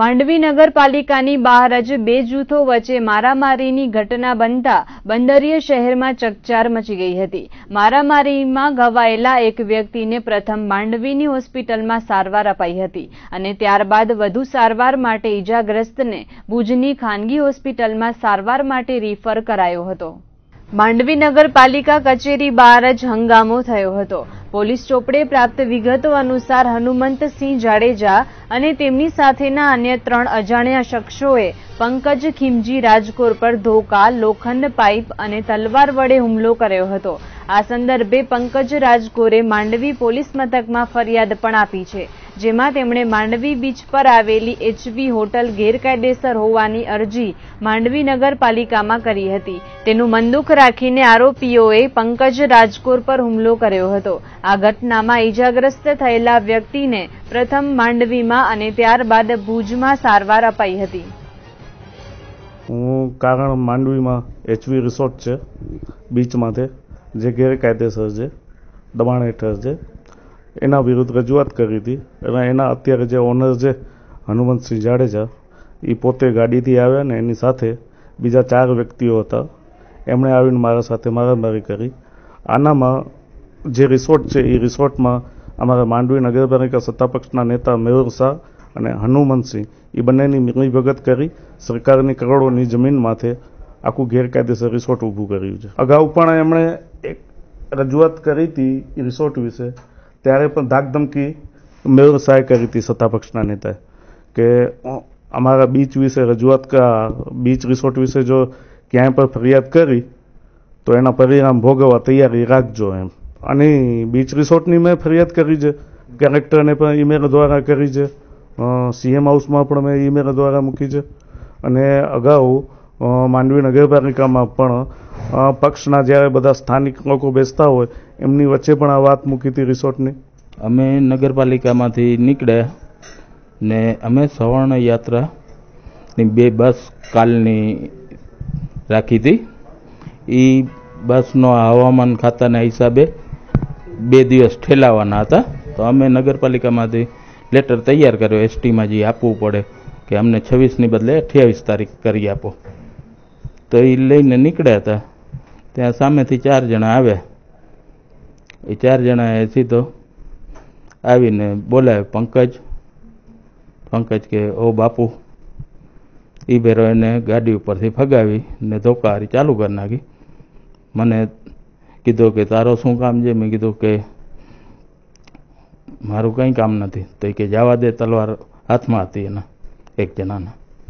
માંડવી નગરપાલિકાની બહાર જ બે જૂથો વચ્ચે મારામારીની ઘટના બનતા બંદરીય શહેરમાં ચકચાર મચી ગઈ હતી. મારામારીમાં ઘવાયેલા એક વ્યક્તિને પ્રથમ માંડવીની હોસ્પિટલમાં સારવાર અપાઈ હતી અને ત્યારબાદ વધુ સારવાર માટે ઈજાગ્રસ્તને ભુજની ખાનગી હોસ્પિટલમાં સારવાર માટે રિફર કરાયો હતો. માંડવી નગરપાલિકા કચેરી બહાર જ હંગામો થયો હતો. પોલીસ ચોપડે પ્રાપ્ત વિગતો અનુસાર હનુમંતસિંહ જાડેજા અને તેમની સાથેના અન્ય ત્રણ અજાણ્યા શખ્સોએ પંકજ ખીમજી રાજકોર પર ધોકા, લોખંડ પાઇપ અને તલવાર વડે હુમલો કર્યો હતો. આ સંદર્ભે પંકજ રાજકોરે માંડવી પોલીસ મથકમાં ફરિયાદ પણ આપી છે. જેમાં તેમણે માંડવી બીચ પર આવેલી એચવી હોટલ ગેરકાયદેસર હોવાની અરજી માંડવી નગરપાલિકામાં કરી હતી. તેનું મંદુક રાખીને આરોપીઓએ પંકજ રાજકોર પર હુમલો કર્યો હતો. આ ઘટનામાં ઈજાગ્રસ્ત થયેલા વ્યક્તિને પ્રથમ માંડવીમાં અને ત્યારબાદ ભુજમાં સારવાર અપાઈ હતી. હું કારણ માંડવીમાં એચવી રિસોર્ટ છે, બીચમાંથી, જે ગેરકાયદેસર છે, દબાણ હેઠળ છે. એના વિરુદ્ધ રજૂઆત કરી હતી. અને એના અત્યારે જે ઓનર છે, હનુમંતસિંહ જાડેજા એ પોતે ગાડીથી આવ્યા ને એની સાથે બીજા ચાર વ્યક્તિઓ હતા. એમણે આવીને મારા સાથે મારામારી કરી. આનામાં જે રિસોર્ટ છે એ રિસોર્ટમાં અમારા માંડવી નગરપાલિકા સત્તાપક્ષના નેતા મેહુર શાહ અને હનુમંતસિંહ એ બંનેની મિલીભગત કરી સરકારની કરોડોની જમીન માથે આખું ગેરકાયદેસર રિસોર્ટ ઊભું કર્યું છે. અગાઉ પણ એમણે એક રજૂઆત કરી હતી એ રિસોર્ટ વિશે. ત્યારે પણ ધાકધમકી વ્યવસાય કરી હતી સત્તાપક્ષના નેતાએ કે અમારા બીચ વિશે રજૂઆત બીચ રિસોર્ટ વિશે જો ક્યાંય પણ ફરિયાદ કરી, તો એના પરિણામ ભોગવવા તૈયારી રાખજો એમ. અને બીચ રિસોર્ટની મેં ફરિયાદ કરી છે. કલેક્ટરને પણ ઈમેલ દ્વારા કરી છે. સીએમ હાઉસમાં પણ મેં ઈમેલ દ્વારા મૂકી છે. અને અગાઉ માંડવી નગરપાલિકામાં પણ પક્ષના જ્યારે બધા સ્થાનિક લોકો બેસતા હોય, એમની વચ્ચે પણ આ વાત મૂકી હતી રિસોર્ટની? અમે નગરપાલિકામાંથી નીકળ્યા ને અમે સવર્ણ યાત્રાની બે બસ કાલની રાખી હતી. એ બસનો હવામાન ખાતાના હિસાબે બે દિવસ ઠેલાવાના હતા. તો અમે નગરપાલિકામાંથી લેટર તૈયાર કર્યો, એસટીમાં જે આપવું પડે કે અમને છવ્વીસની બદલે અઠ્યાવીસ તારીખ કરી આપો. તો એ લઈને નીકળ્યા હતા. ત્યાં સામેથી ચાર જણા આવ્યા એ ચાર જણાએ સીધો આવીને બોલાવ્યો પંકજ પંકજ કે, ઓ બાપુ. એ ભેરો એને ગાડી ઉપરથી ફગાવી ને ધોકારી ચાલુ કરી નાખી. મને કીધું કે, તારો શું કામ છે? મેં કીધું કે, મારું કંઈ કામ નથી. તો કે, જવા દે, તલવાર હાથમાં હતી એના, એક જણાના.